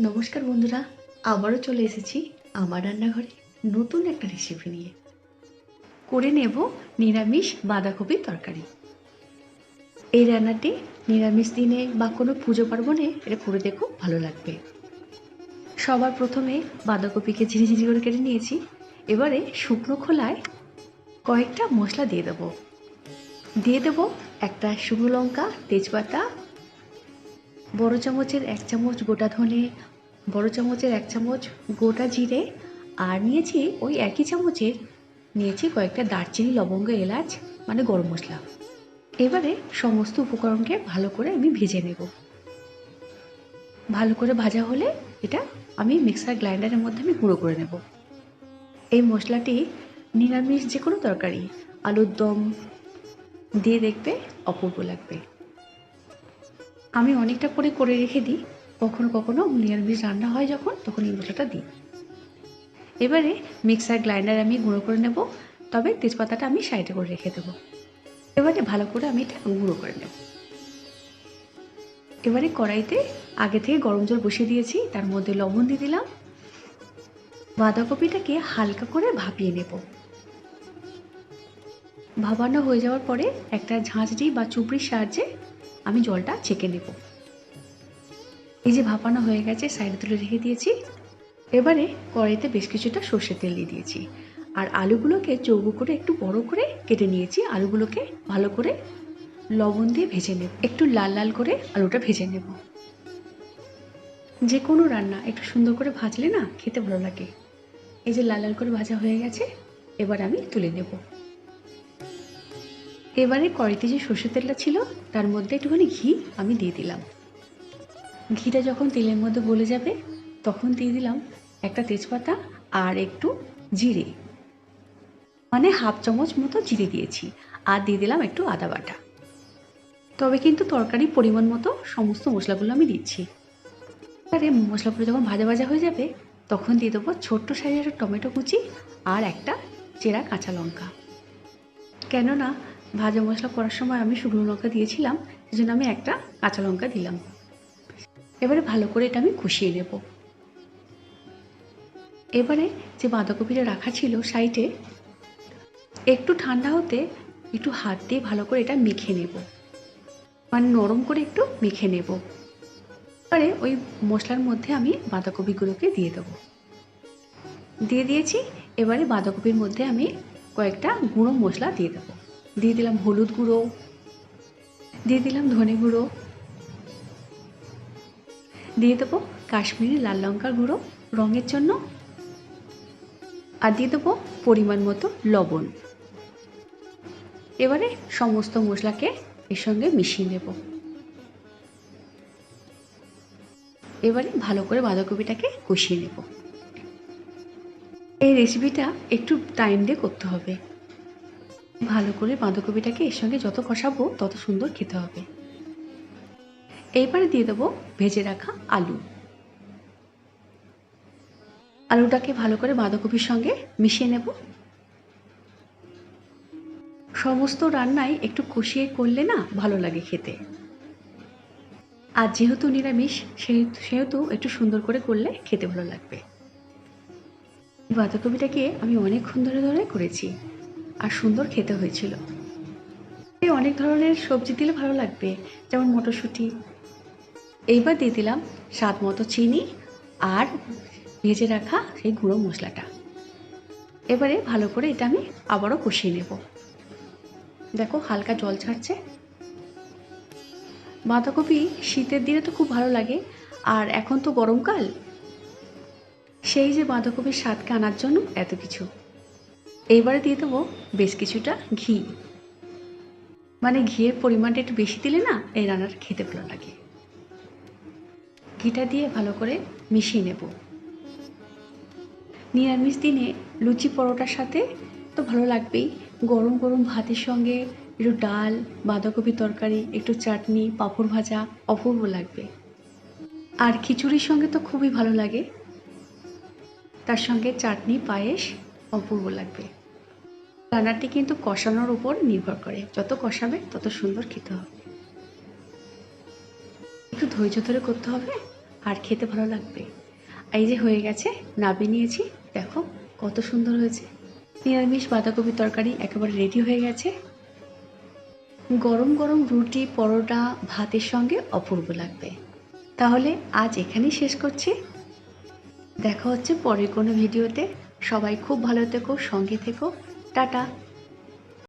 নমস্কার বন্ধুরা, আবারও চলে এসেছি আমার রান্নাঘরে নতুন একটা রেসিপি নিয়ে। করে নেব নিরামিষ বাঁধাকপির তরকারি। এই রান্নাটি নিরামিষ দিনে বা কোনো পুজো পার্বণে এটা করে দেখো ভালো লাগবে। সবার প্রথমে বাঁধাকপিকে ঝিরি ঝিরি করে কেটে নিয়েছি। এবারে শুকনো খোলায় কয়েকটা মশলা দিয়ে দেবো। দিয়ে দেবো একটা শুকনো লঙ্কা, তেজপাতা বড় চামচের এক চামচ গোটা ধনে, বড় চামচের এক চামচ গোটা জিরে, আর নিয়েছি ওই একই চামচের, নিয়েছি কয়েকটা দারচিনি, লবঙ্গ, এলাচ মানে গরম মশলা। এবারে সমস্ত উপকরণকে ভালো করে আমি ভেজে নেব। ভালো করে ভাজা হলে এটা আমি মিক্সার গ্রাইন্ডারের মধ্যে আমি গুঁড়ো করে নেব। এই মশলাটি নিরামিষ যে কোনো তরকারি, আলুর দম দিয়ে দেখবে অপূর্ব লাগবে। আমি অনেকটা করে করে রেখে দিই। কখনো কখনো নিরামিষ রান্না হয় যখন, তখন এই মশলাটা দিই। এবারে মিক্সার গ্রাইন্ডার আমি গুঁড়ো করে নেব, তবে তেজপাতাটা আমি সাইডে করে রেখে দেবো। এবারে ভালো করে আমি এটা গুঁড়ো করে নেব। এবারে কড়াইতে আগে থেকে গরম জল বসিয়ে দিয়েছি, তার মধ্যে লবণ দিয়ে দিলাম। বাঁধাকপিটাকে হালকা করে ভাপিয়ে নেব। ভাবানো হয়ে যাওয়ার পরে একটা ঝাঁঝরি বা চুপড়ির সাহায্যে আমি জলটা ছেঁকে নেব। এই যে ভাপানো হয়ে গেছে, সাইডে তুলে রেখে দিয়েছি। এবারে কড়াইতে বেশ কিছুটা সর্ষের তেল দিয়ে দিয়েছি। আর আলুগুলোকে চৌকো করে, একটু বড় করে কেটে নিয়েছি। আলুগুলোকে ভালো করে লবণ দিয়ে ভেজে নেব। একটু লাল লাল করে আলুটা ভেজে নেব। যে কোনো রান্না, একটু সুন্দর করে ভাজলে না খেতে ভালো লাগে। এই যে লাল লাল করে ভাজা হয়ে গেছে, এবার আমি তুলে নেব। এবারে কড়াইতে যে সর্ষের তেলটা ছিল, তার মধ্যে একটুখানি ঘি আমি দিয়ে দিলাম। ঘিটা যখন তেলের মধ্যে গলে যাবে, তখন দিয়ে দিলাম একটা তেজপাতা আর একটু জিরে। মানে হাফ চামচ মতো জিরে দিয়েছি, আর দিয়ে দিলাম একটু আদা বাটা। তবে কিন্তু তরকারি পরিমাণ মতো সমস্ত মশলাগুলো আমি দিচ্ছি। এবারে মশলাগুলো যখন ভাজা ভাজা হয়ে যাবে, তখন দিয়ে দেবো ছোট্ট সাইজের টমেটো কুচি আর একটা চেরা কাঁচা লঙ্কা। কেননা ভাজা মশলা করার সময় আমি শুকনো লঙ্কা দিয়েছিলাম, সেজন্য আমি একটা কাঁচা লঙ্কা দিলাম। এবারে ভালো করে এটা আমি কষিয়ে নেব। এবারে যে বাঁধাকপিটা রাখা ছিল সাইডে, একটু ঠান্ডা হতে একটু হাত দিয়ে ভালো করে এটা মেখে নেব। মানে নরম করে একটু মেখে নেব। এবারে ওই মশলার মধ্যে আমি বাঁধাকপিগুলোকে দিয়ে দেবো। দিয়ে দিয়েছি, এবারে বাঁধাকপির মধ্যে আমি কয়েকটা গুঁড়ো মশলা দিয়ে দেবো। দিয়ে দিলাম হলুদ গুঁড়ো, দিয়ে দিলাম ধনে গুঁড়ো, দিয়ে দেবো কাশ্মীরি লাল লঙ্কার গুঁড়ো রঙের জন্য, আর দিয়ে দেবো পরিমাণ মতো লবণ। এবারে সমস্ত মশলাকে এর সঙ্গে মিশিয়ে নেব। এবারে ভালো করে বাঁধাকপিটাকে কষিয়ে নেব। এই রেসিপিটা একটু টাইম দিয়ে করতে হবে। ভালো করে বাঁধাকপিটাকে এর সঙ্গে যত কষাবো, তত সুন্দর খেতে হবে। এইবারে দিয়ে দেবো ভেজে রাখা আলু। আলুটাকে ভালো করে বাঁধাকপির সঙ্গে মিশিয়ে নেব। সমস্ত রান্নায় একটু কষিয়ে করলে না ভালো লাগে খেতে। আর যেহেতু নিরামিষ সেহেতু একটু সুন্দর করে করলে খেতে ভালো লাগবে। বাঁধাকপিটাকে আমি অনেকক্ষণ ধরে ধরে করেছি। আর সুন্দর খেতে হয়েছিল। অনেক ধরনের সবজি দিলে ভালো লাগবে, যেমন মটরশুঁটি। এইবার দিয়ে দিলাম স্বাদ মতো চিনি আর ভেজে রাখা সেই গুঁড়ো মশলাটা। এবারে ভালো করে এটা আমি আবারও কষিয়ে নেব। দেখো হালকা জল ছাড়ছে। বাঁধাকপি শীতের দিনে তো খুব ভালো লাগে, আর এখন তো গরমকাল। সেই যে বাঁধাকপির স্বাদকে আনার জন্য এত কিছু। এইবারে দিয়ে দেবো বেশ কিছুটা ঘি। মানে ঘিয়ের পরিমাণটা একটু বেশি দিলে না এই রান্নাটা খেতে ভালো লাগে। ঘিটা দিয়ে ভালো করে মিশিয়ে নেব। নিরামিষ দিনে লুচি পরোটার সাথে তো ভালো লাগবেই। গরম গরম ভাতের সঙ্গে একটু ডাল বাঁধাকপি তরকারি, একটু চাটনি, পাঁপড় ভাজা অপূর্ব লাগবে। আর খিচুড়ির সঙ্গে তো খুবই ভালো লাগে। তার সঙ্গে চাটনি, পায়েস অপূর্ব লাগবে। রান্নাটি কিন্তু কষানোর উপর নির্ভর করে। যত কষাবে, তত সুন্দর খেতে হবে। একটু ধৈর্য ধরে করতে হবে, আর খেতে ভালো লাগবে। এই যে হয়ে গেছে, নাবি নিয়েছি। দেখো, কত সুন্দর হয়েছে। নিরামিষ বাঁধাকপি তরকারি একেবারে রেডি হয়ে গেছে। গরম গরম রুটি, পরোটা, ভাতের সঙ্গে অপূর্ব লাগবে। তাহলে আজ এখানেই শেষ করছি। দেখা হচ্ছে পরের কোনো ভিডিওতে। সবাই খুব ভালো থেকো সঙ্গে থেকো। টাটা।